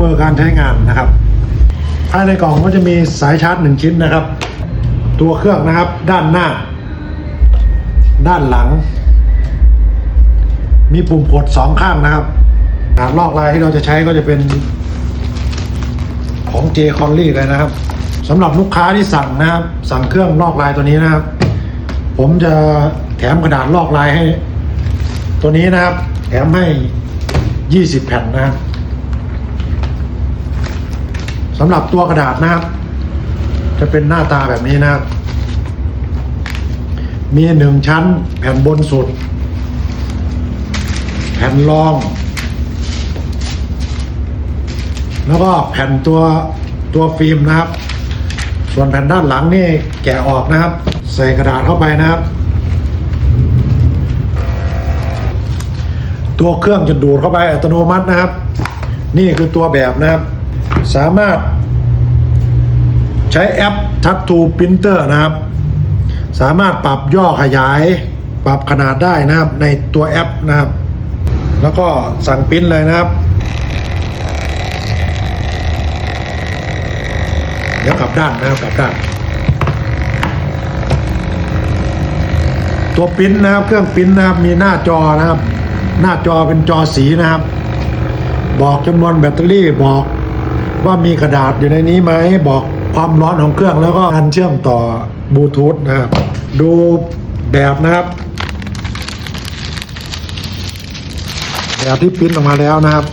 มือการใช้งานนะครับภายในกล่องก็จะมีสายชาร์จหนึ่งชิ้นนะครับ ตัวเครื่องนะครับ ด้านหน้า ด้านหลัง มีปุ่มกดสองข้างนะครับขนาดลอกลายที่เราจะใช้ก็จะเป็นของ J c o n l y เลยนะครับสำหรับลูกค้าที่สั่งนะครับ สั่งเครื่องลอกลายตัวนี้นะครับ ผมจะแถมกระดาษลอกลายให้ ตัวนี้นะครับ แถมให้ 20 แผ่นนะครับ สำหรับตัวกระดาษนะครับ จะเป็นหน้าตาแบบนี้นะครับ มีหนึ่งชั้นแผ่นบนสุด แผ่นรอง แล้วก็แผ่นตัวตัวฟิล์มนะครับ ส่วนแผ่นด้านหลังนี่แกะออกนะครับ ใส่กระดาษเข้าไปนะครับ ตัวเครื่องจะดูดเข้าไปอัตโนมัตินะครับ นี่คือตัวแบบนะครับ สามารถใช้แอป Tattoo Printer นะครับ สามารถปรับย่อขยาย ปรับขนาดได้นะครับในตัวแอปนะครับ แล้วก็สั่งปริ้นเลยนะครับ เดี๋ยวกลับด้านนะครับกลับด้าน ตัวปริ้นนะครับเครื่องปริ้นนะครับมีหน้าจอนะครับ หน้าจอเป็นจอสีนะครับ บอกจำนวนแบตเตอรี่บอก ว่ามีกระดาษอยู่ในนี้ไหมบอกความร้อนของเครื่องแล้วก็การเชื่อมต่อบลูทูธนะครับดูแบบนะครับ แบบที่พิมพ์ออกมาแล้วนะครับ